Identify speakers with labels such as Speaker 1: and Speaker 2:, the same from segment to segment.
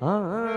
Speaker 1: સગન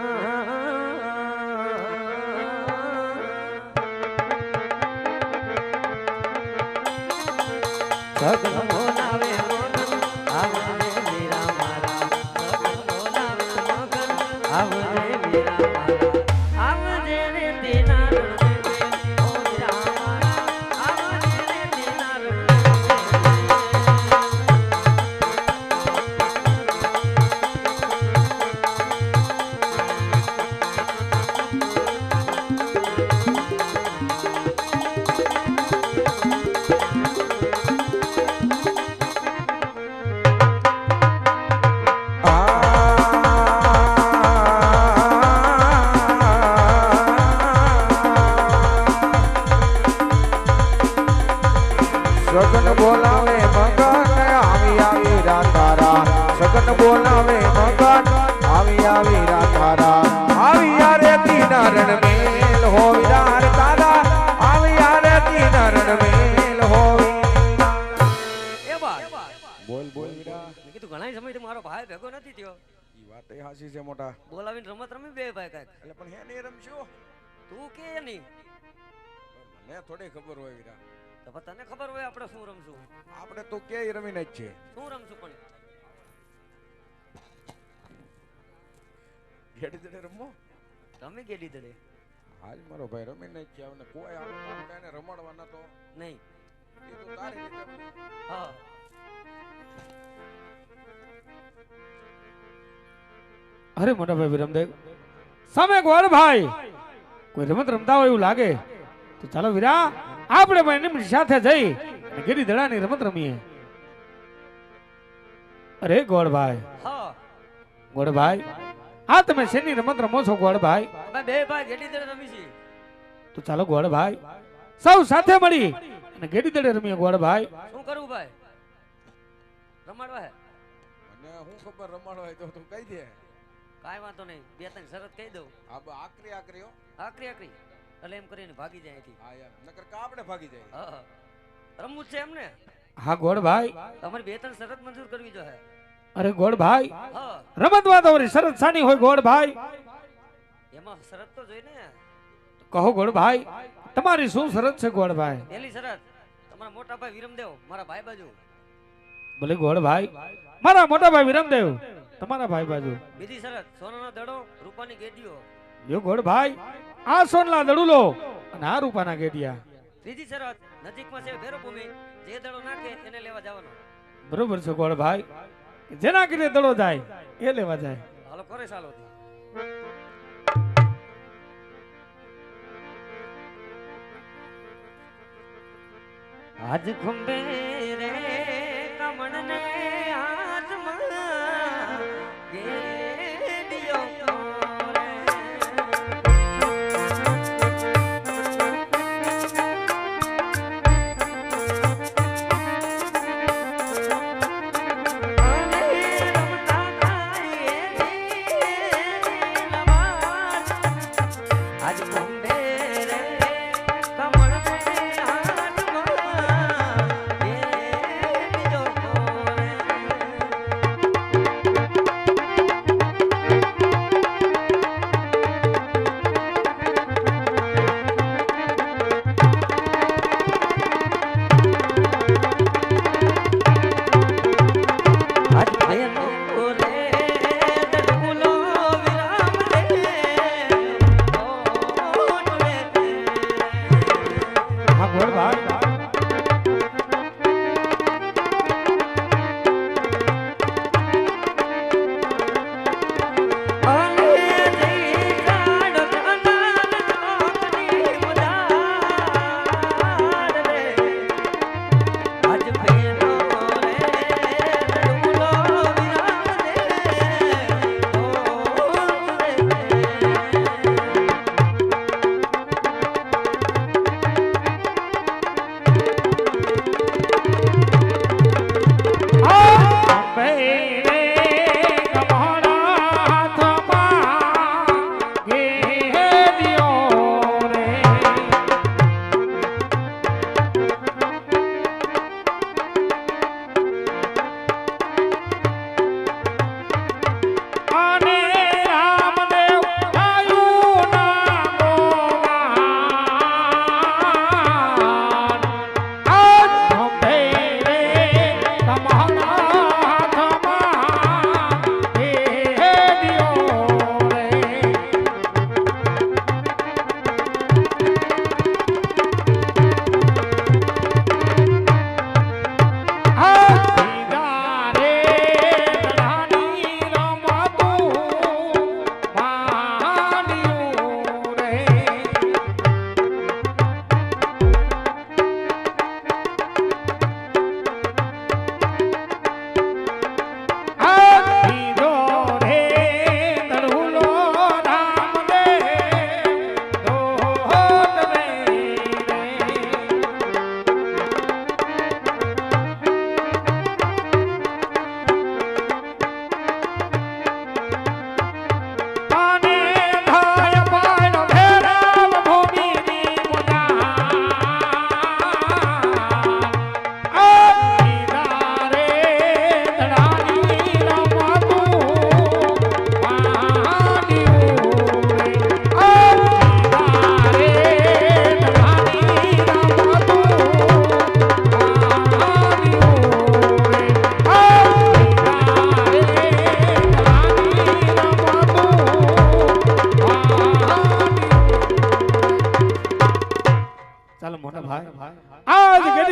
Speaker 1: સગન બોલાવે મગન
Speaker 2: આવી આવી રાધારા. સગન બોલાવે મગન આવી આવી રાધારા. આવી યારે તીના મેલ હો વિરાર તારા. આવી યારે તીના મેલ હો બોલ બોલ વિરા
Speaker 1: કીધું ઘણા સમયથી મારો ભાઈ ભેગો નથી થયો.
Speaker 2: ઈ વાત એ હાસી છે મોટા.
Speaker 1: બોલાવીને રમત રમી બે ભાઈ કાંઈક.
Speaker 2: એટલે પણ હે ને રમશો?
Speaker 1: તું કે નહીં?
Speaker 2: મને થોડી ખબર હોય વિરા
Speaker 1: તો તને ખબર હોય આપણે શું રમશું?
Speaker 2: આપણે તો કે રમીને જ છે
Speaker 1: શું રમશું પણ?
Speaker 2: ગેડી દડે રમો?
Speaker 1: તમે ગેડી દડે?
Speaker 2: હાલ મારો ભાઈ રમીને જ છે. અને કોઈ આવે આપણે એને રમાડવાના તો
Speaker 1: નહીં.
Speaker 2: એ તો તારી રીતે
Speaker 1: હા.
Speaker 3: અરે મોટા ભાઈ વિરમદેવ સામે ગોળ ભાઈ. કોઈ રમત રમતા હોય એવું લાગે. તો ચાલો વીરા. આપણે પણ એમની સાથે જઈ અને ગીરી રમત રમીએ. અરે ગોળભાઈ.
Speaker 1: હા.
Speaker 3: ગોળભાઈ હા તમે શેની રમત રમો છો ગોળભાઈ?
Speaker 1: બે ભાઈ ગેડી રમી છે
Speaker 3: તો ચાલો ગોળભાઈ. સૌ સાથે મળી અને ગેડી દડે રમીએ ગોળભાઈ.
Speaker 1: શું કરવું ભાઈ? રમાડવા હે?
Speaker 2: મને હું ખબર રમાડો હોય તો તું કહી દે.
Speaker 1: કાઈ વાંધો નહીં. બે ત્રણ શરત કહી દઉં.
Speaker 2: આ આકરી આકરી હો.
Speaker 1: આકરી આકરી. એટલે એમ કરીને ભાગી જાય અહીંથી.
Speaker 2: હા યાર નકર કાપડે ભાગી જાય.
Speaker 1: હા હા. રમવું જ છે એમને.
Speaker 3: હા ગોળભાઈ
Speaker 1: તમારી બે ત્રણ શરત મંજૂર કરવી જોઈએ
Speaker 3: અરે ગોળભાઈ
Speaker 1: હા.
Speaker 3: રમતમાં તમારી શરત સાની હોય ગોળભાઈ
Speaker 1: એમાં શરત તો જોઈ ને.
Speaker 3: કહો ગોળભાઈ તમારી શું શરત છે ગોળભાઈ
Speaker 1: પહેલી શરત તમારા મોટા ભાઈ વિરમદેવ મારા ભાઈ બાજુ.
Speaker 3: ભલે ગોળભાઈ મારા મોટા ભાઈ વિરમદેવ તમારા ભાઈ બાજુ.
Speaker 1: બીજી શરત સોનાનો દડો રૂપાની ગેડીઓ
Speaker 3: જો ગોળભાઈ આ સોનલા દડુલો અને આ રૂપાના ગેડિયા
Speaker 1: ત્રીજી શરત નજીકમાં છે ભેરોભૂમિ. જે દડો નાખે એને લેવા જવાનો.
Speaker 3: બરોબર છે ગોળભાઈ જેના કીધે દડો જાય એ લેવા જાય.
Speaker 1: હાલો કરે ચાલો આજ ખુંબે રે કમણ ને હાથમાં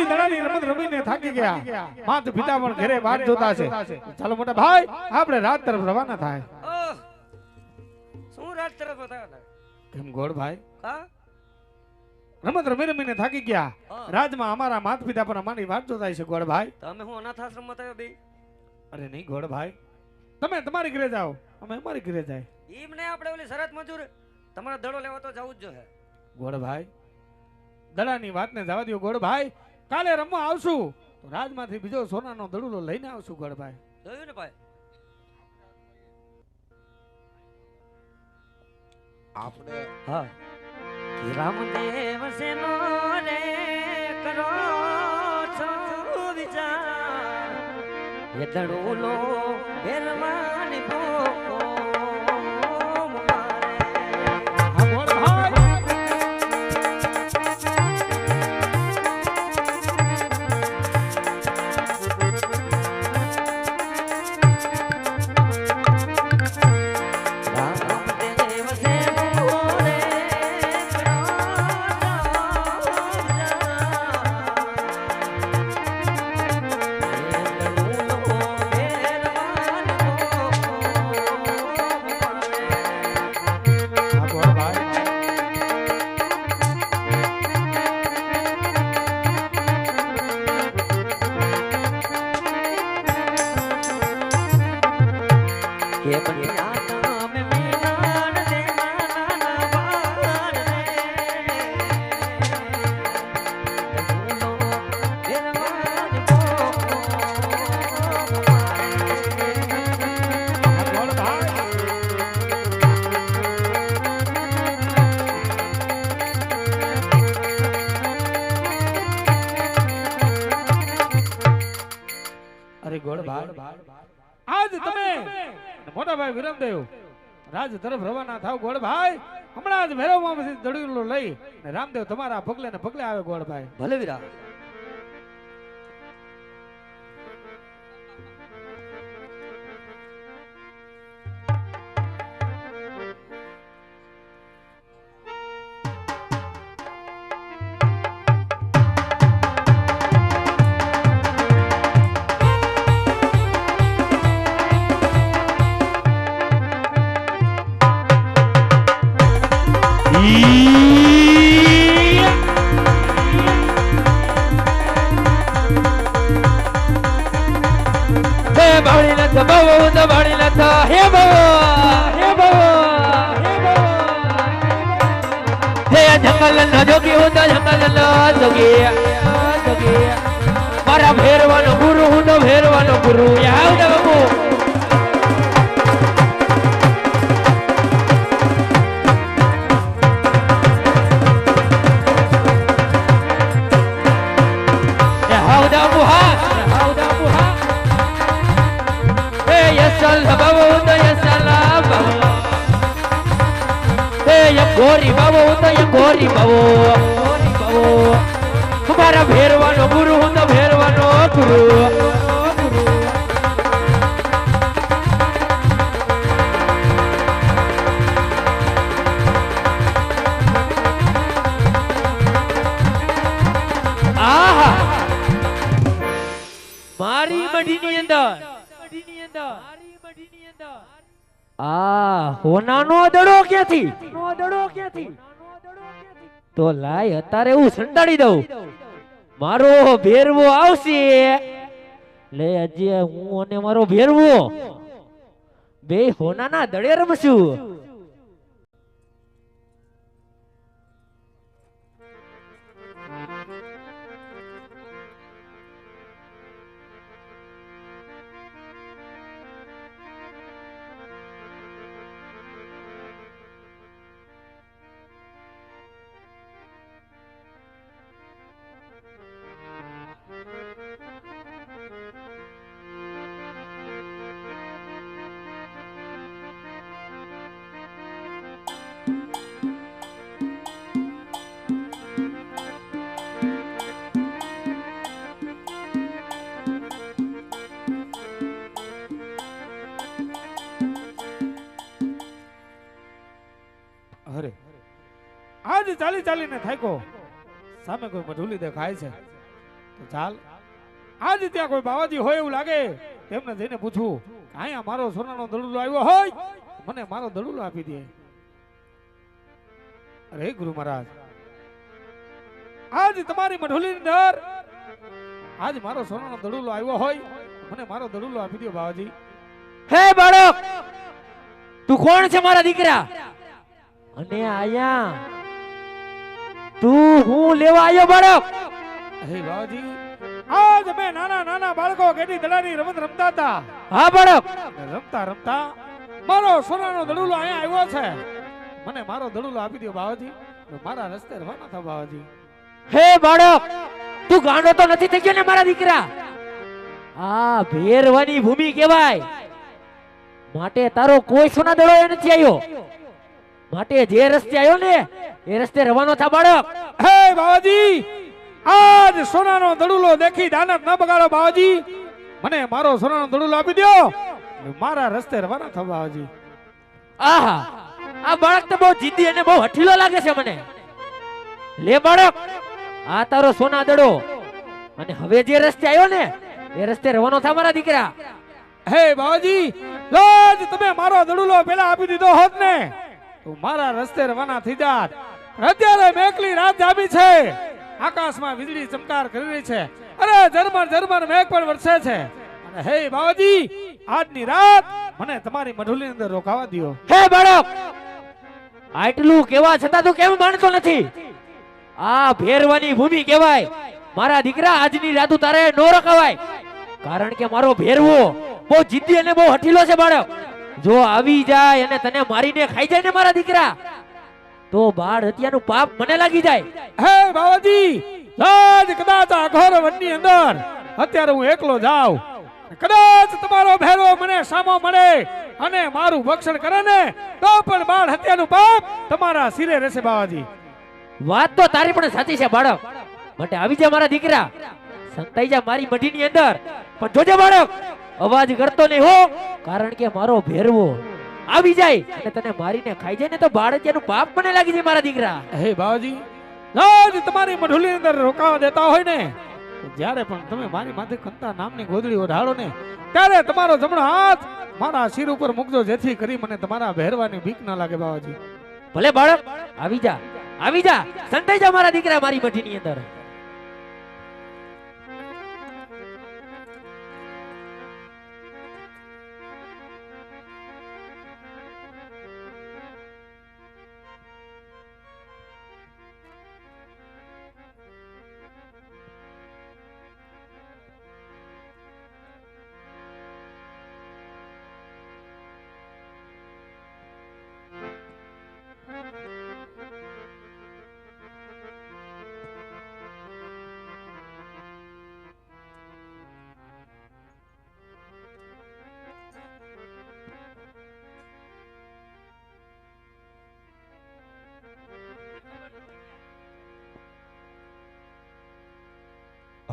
Speaker 3: ગયા. માત પિતા પણ ઘરે વાત જોતા છે. ચાલો મોટા ભાઈ આપણે રાત તરફ રવાના થાય.
Speaker 1: શું રાત તરફ થાય?
Speaker 3: કેમ ગોળ ભાઈ?
Speaker 1: હા?
Speaker 3: રમત રમી રમીને થાકી ગયા. રાજમાં અમારા માત પિતા પણ અમારી વાત જોતા છે ગોળ ભાઈ.
Speaker 1: તમે હું અનાથ આશ્રમ થયો બે?
Speaker 3: અરે નહીં ગોળ ભાઈ. તમે તમારી ઘરે જાઓ. અમે અમારી ઘરે જાય.
Speaker 1: એમને આપણે ઓલી શરત મજૂર. તમારા દડો લેવા તો જવું જ જોઈએ
Speaker 3: ગોળ ભાઈ. દડાની વાતને જવા દો ગોળ ભાઈ. કાલે રમવા આવશું. તો રાજમાંથી બીજો સોનાનો દડુલો લઈને આવશું ગોળ
Speaker 1: જોયું ને ભાઈ?
Speaker 2: આપણે
Speaker 1: હા. રામદેવ સેનો રે કરો છો વિચાર? એ દડુલો બેરવાની ભોકો
Speaker 3: ભાઈ રાજ તરફ રવાના થાવ ગોળભાઈ. હમણાં જ ભૈરવમાંથી દડીલો લઈ. રામદેવ તમારા પગલે ને પગલે આવે ગોળભાઈ.
Speaker 1: ભલે વીરા
Speaker 4: મારા ભેરવાનો ગુરુ, હું તો ભેરવાનો ગુરુ. બાબુ એ હાવ દે બાબુ હાવ દે બાબુ. આવો. મારા ભેરવાનો ગુરુ હું તો ભેરવાનો ગુરુ. મારી મઢીની અંદર. હોનાનો દડો ક્યાંથી દડો ક્યાંથી? તો લાય અત્યારે હું સંતાડી દઉં. મારો ભેરવો આવશે. લે આજે હું અને મારો ભેરવો. બે હોનાના દડે રમશું.
Speaker 3: આજ ચાલી, ચાલીને થાક્યો સામે કોઈ મઢુલી દેખાય છે. તો ચાલ. આજ ત્યાં કોઈ બાવાજી હોય એવું લાગે, તેમને જઈને પૂછવું અહીંયા મારો સોનાનો દડુલો આવ્યો હોય, મને મારો દડુલો આપી દે. અરે ગુરુ મહારાજ, આજ તમારી મઢોલીની અંદર, આજ મારો સોનાનો દડુલો આવ્યો હોય, મને મારો દડુલો આપી દો બાવાજી.
Speaker 4: હે બાળક, તું કોણ છે મારા દીકરા? અને આયા. તું હું લેવા આવ્યો બાળક?
Speaker 3: હે બાવાજી આજ અમે નાના નાના બાળકો ગેડી દડાની રમત રમતા હતા
Speaker 4: હા બાળક.
Speaker 3: રમતા રમતા મારો સોનાનો દડુલો અહીંયા આવ્યો છે. મને મારો દડુલો આપી દો બાવાજી. મારા રસ્તે રવાના થા બાવાજી.
Speaker 4: હે બાળક તું ગાંડો તો નથી થઈ ગયો ને મારા દીકરા? આ ભેરવાની ભૂમિ કહેવાય. માટે તારો કોઈ સોના દડો નથી આવ્યો. માટે જે રસ્તે આવ્યો ને એ રસ્તે રવાનો થા બાળક.
Speaker 3: હે બાવાજી આજ સોનાનો દડુલો દેખી દાનત ન બગાડો બાવાજી. મને મારો સોનાનો દડુલો આપી દો મારા રસ્તે રવાના થા બાવાજી.
Speaker 4: આહા આ બાળક તો બહુ જીદ્દી અને બહુ હઠીલો લાગે છે મને. લે બાળક આ તારો સોના દડો. અને હવે જે રસ્તે આવ્યો ને એ રસ્તે રવાનો થા મારા દીકરા.
Speaker 3: હે બાવાજી રોજ તમે મારો દડુલો પેલા આપી દીધો હોત ને. તો મારા રસ્તે રવાના થઈ જા અત્યારે મેઘલી રાત જામી છે. આકાશમાં વીજળી ચમકાર કરી રહી છે. અરે, ઝરમર ઝરમર, મેઘ પણ વરસે છે. અને હે બાવાજી, આજની રાત મને તમારી મઢુલી અંદર રોકાવા દ્યો.
Speaker 4: હે બાળક! આટલું કેવા છતાં તું કેમ માનતો નથી? આ ભેરવાની ભૂમિ કહેવાય. મારા દીકરા, આજની રાત તારે નો રોકાવાય. કારણ કે મારો ભેરવો બહુ જીદ્દી અને બહુ હઠીલો છે બાળક. જો આવી જાય અને તને મારીને ખાઈ જાય ને મારા દીકરા તો બાળ હત્યાનું પાપ મને લાગી જાય.
Speaker 3: હે બાવાજી આજ કદાચ આ ઘર વનની અંદર અત્યારે હું એકલો જાઉં. કદાચ તમારો ભેરો મને સામો મળે અને મારું ભક્ષણ કરે ને તો પણ બાળ હત્યાનું પાપ તમારા સિરે રહેશે બાવાજી.
Speaker 4: વાત તો તારી પણ સાચી છે બાળક. માટે આવી જા મારા દીકરા. સંતાઈ જા મારી મઢીની અંદર. પણ જોજે બાળક. અવાજ કરતો નહીં હો. કારણ કે મારો ભેરવો આવી જાય અને તને મારીને ખાઈ જાય ને તો બાળકિયાનું પાપ મને લાગી જાય મારા દીકરા.
Speaker 3: હે બાવાજી તમારી મઢુલી અંદર રોકાવા દેતા હોય ને? જ્યારે પણ તમે મારી માથે કંતા નામની ગોદડી ઓઢાડો ને ત્યારે તમારો જમણો હાથ મારા શિર ઉપર મૂકજો જેથી કરી મને તમારા ભેરવાની બીક ન લાગે બાવાજી.
Speaker 4: ભલે બાળક આવી જા આવી જા સંતાઈ જા મારા દીકરા મારી મઢીની અંદર.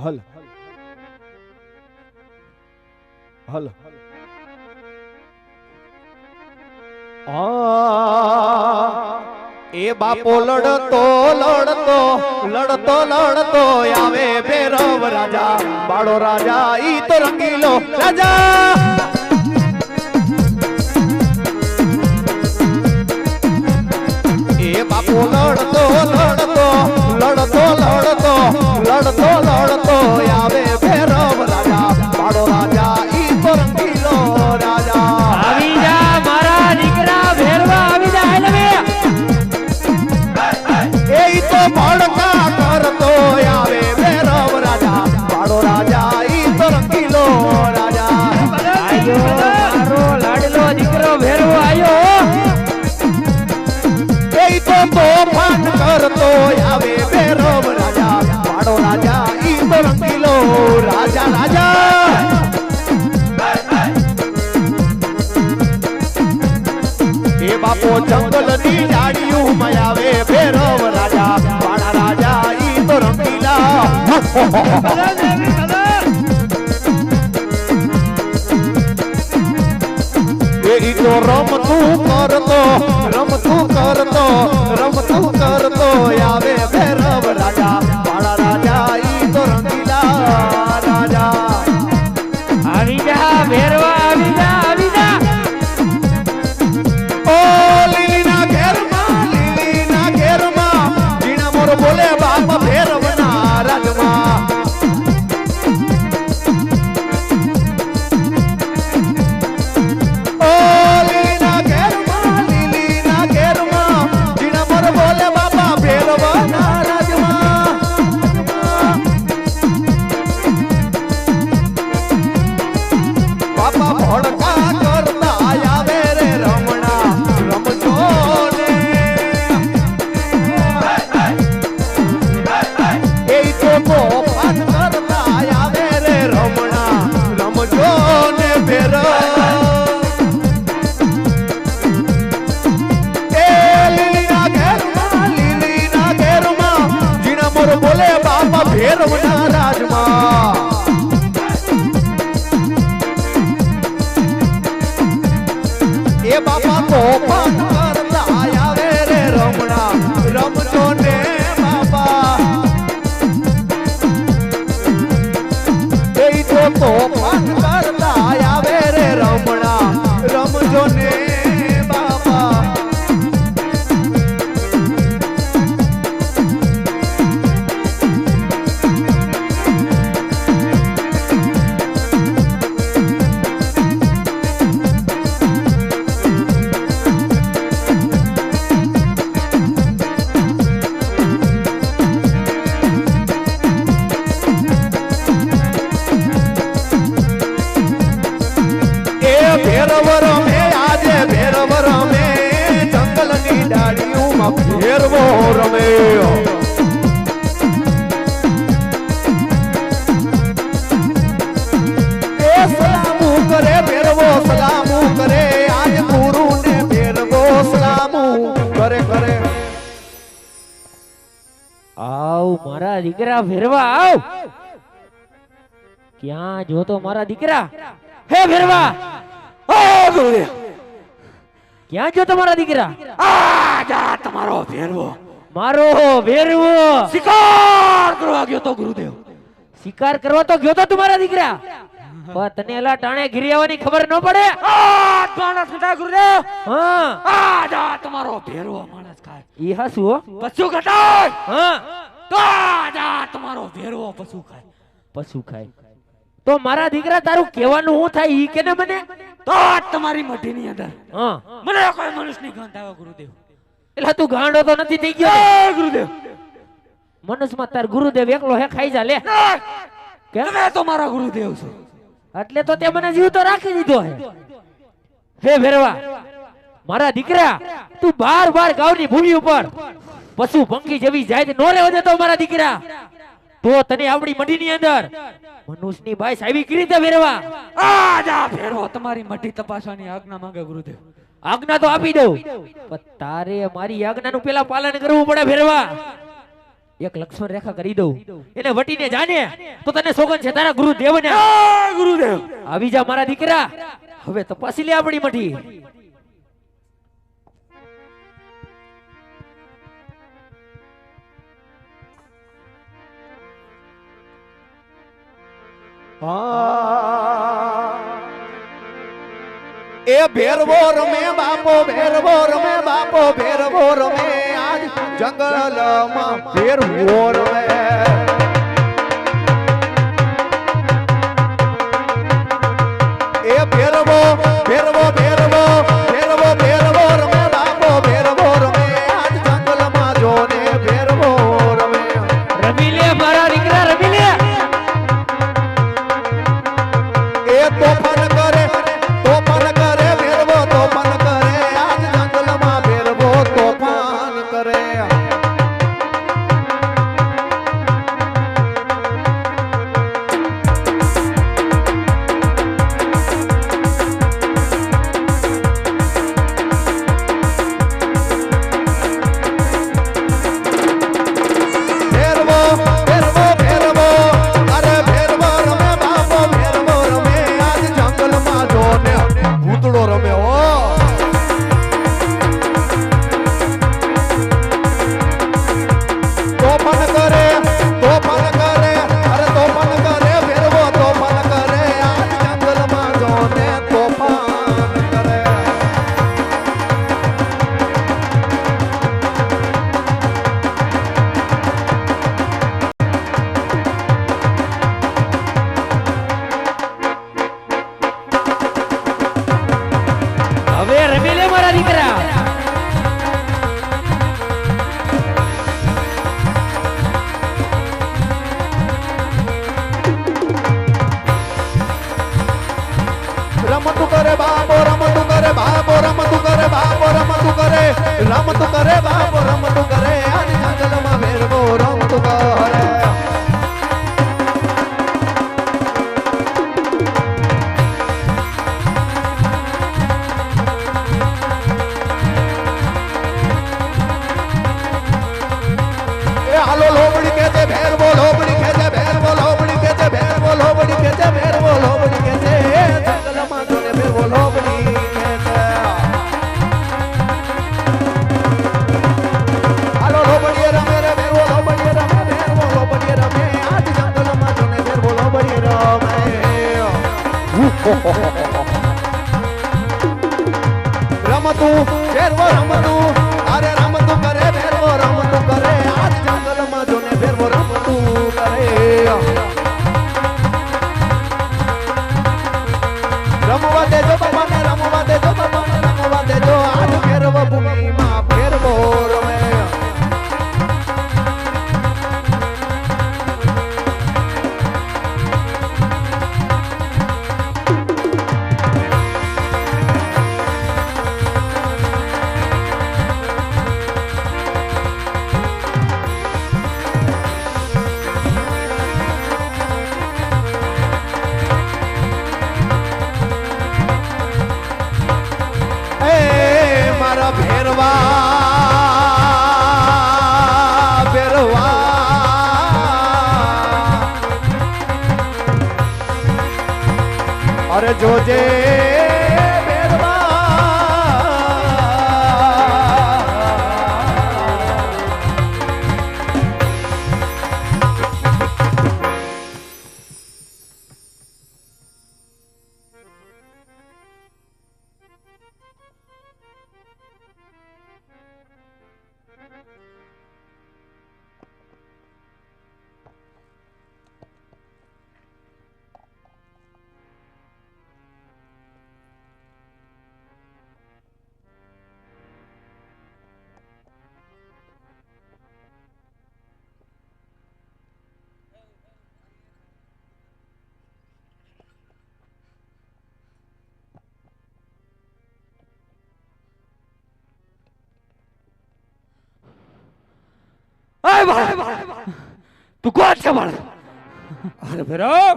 Speaker 2: હલ. હલ.
Speaker 5: એ બાપો લડતો લડતો લડતો લડતો આવે ભેરવ રાજા. બાળો રાજા, ઈ તો રંગીલો રાજા! એ બાપો લડતો લડતો લડતો લડતો લડતો લડતો આવે ભૈરવ રાજા બાળો રાજા. એ તો રમતું કરતો રમતું કરતો રમતું કરતો આવે
Speaker 4: દીકરા ભેરવા આવ. ક્યાં જોતો મારા દીકરા? હે ભેરવા! ક્યાં જોતો મારા દીકરા?
Speaker 1: આ જા તમારો ભેરવો.
Speaker 4: મારો ભેરવો!
Speaker 1: શિકાર કરવા ગયો તો ગુરુદેવ.
Speaker 4: શિકાર કરવા તો ગયો તો તમારા દીકરા. પણ તને એલા ટાણે ઘીરી આવવાની ખબર ન પડે?
Speaker 1: આ માણસ હતા ગુરુદેવ.
Speaker 4: હા.
Speaker 1: આ જા તમારો ભેરવો માણસ ખાય.
Speaker 4: ઈ હસુ હો?
Speaker 1: ઘટાય?
Speaker 4: હા.
Speaker 1: તો આ તમારો ભેરવો પશુ ખાય.
Speaker 4: પશુ ખાય. તો મારા દીકરા તારું કહેવાનું હું થાય ઈ કે ને મને?
Speaker 1: તો તમારી મઢીની અંદર.
Speaker 4: હા.
Speaker 1: મને કોઈ મનુષ્યની ગંધ આવે ગુરુદેવ.
Speaker 4: એટલે તું ગાંડો તો નથી થઈ ગયો?
Speaker 1: ગુરુદેવ.
Speaker 4: મનુષ્યમાં તાર ગુરુદેવ એકલો હે ખાઈ જા લે. કે
Speaker 1: તમે તો મારા ગુરુદેવ છો.
Speaker 4: એટલે તો તે મને જીવ તો રાખી દીધો હે. હે ભેરવા મારા દીકરા તું બાર બાર ગાવની ભૂમિ ઉપર પશુ ભંગી જેવી જાય નો રહેવા દેતો મારા દીકરા. તો તને આપણી મંડીની અંદર મનુષ્યની ભાઈ સાહેબી કઈ રીતે ફેરવા?
Speaker 1: આ જા ફેરવો તમારી મઢી તપાસવાની આજ્ઞા માંગે ગુરુદેવ.
Speaker 4: આજ્ઞા તો આપી દઉં પણ તારે મારી આજ્ઞાનું પેલા પાલન કરવું પડે ફેરવા. એક લક્ષ્મણ રેખા કરી દઉં એને વટીને જાને તો તને સોગન છે તારા ગુરુદેવ
Speaker 1: ને ગુરુદેવ.
Speaker 4: આવી જા મારા દીકરા હવે તપાસી લે આપણી મઠી
Speaker 5: એ ભેરવો રમે બાપો ભેરવો રમે બાપો ભેરવો રમે આજ જંગલમાં ભેરવો રમે એ ભેરવો ભેરવો ભેરવો ભેરવો
Speaker 1: તું કોણ છે બાળક
Speaker 3: અરે ભેરવ,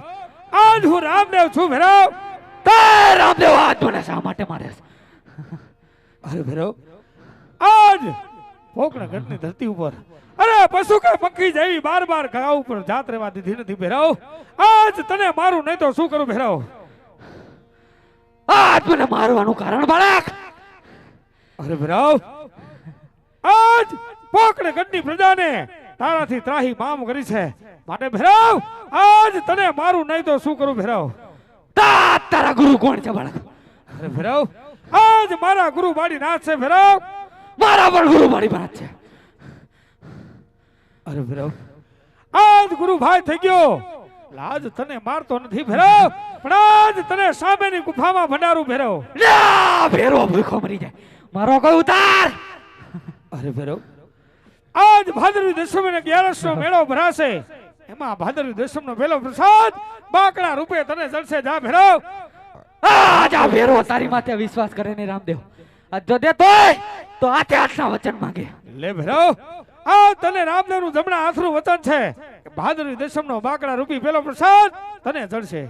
Speaker 3: આજ હું રામદેવ છું ભેરવ.
Speaker 1: તે રામદેવ આજ મને શા માટે મારે
Speaker 3: અરે ભેરવ, આજ પોકણા ઘટની ધરતી ઉપર, અરે પશુ કે પંખી જેવી બાર બાર ઘા ઉપર જાત રહેવા દીધી નથી ભેરવ. આજ તને મારું નહીં તો શું કરું ભેરવ?
Speaker 1: આજ મને મારવાનું કારણ બાળક.
Speaker 3: અરે ભૈરવ, આજ પોકણે ગઢની પ્રજાને તારાથી ત્રાહી પામ કરી છે. માટે ભેરવ આજ તને મારું નહીં તો શું કરું ભેરવ?
Speaker 1: તા તારા ગુરુ કોણ છે બાળક?
Speaker 3: અરે ભેરવ આજ મારા ગુરુ બાડી નાથ છે ભેરવ.
Speaker 1: મારા પણ ગુરુ મારી નાથ છે.
Speaker 3: અરે ભેરવ આજ ગુરુ ભાઈ થઈ ગયો. લાજ તને મારતો નથી ભેરવ પણ આજ તને સામેની ગુફામાં ભંડારું ભેરવ.
Speaker 1: લ્યા, ભેરવો ભૂખો મરી જાય. મારો કોઈ ઉતાર.
Speaker 3: અરે ભેરવ આજ ભાદરવી દશમી અગિયારસ નો મેળો ભરાશે. એમાં ભાદરવી દસમ નો પેલો પ્રસાદ બાકડા રૂપે તને જલસે જા ભેરવ.
Speaker 1: આજ આ ભેરવો તારી માથે વિશ્વાસ કરે ને રામદેવ. જો દેતોય તો હાથે હાથના વચન માંગે.
Speaker 3: લે ભેરવ આ તને રામદેવનું જમણા આશરું વચન છે. ભાદરવી દસમ નો બાકડા રૂપી પેલો પ્રસાદ તને જળશે.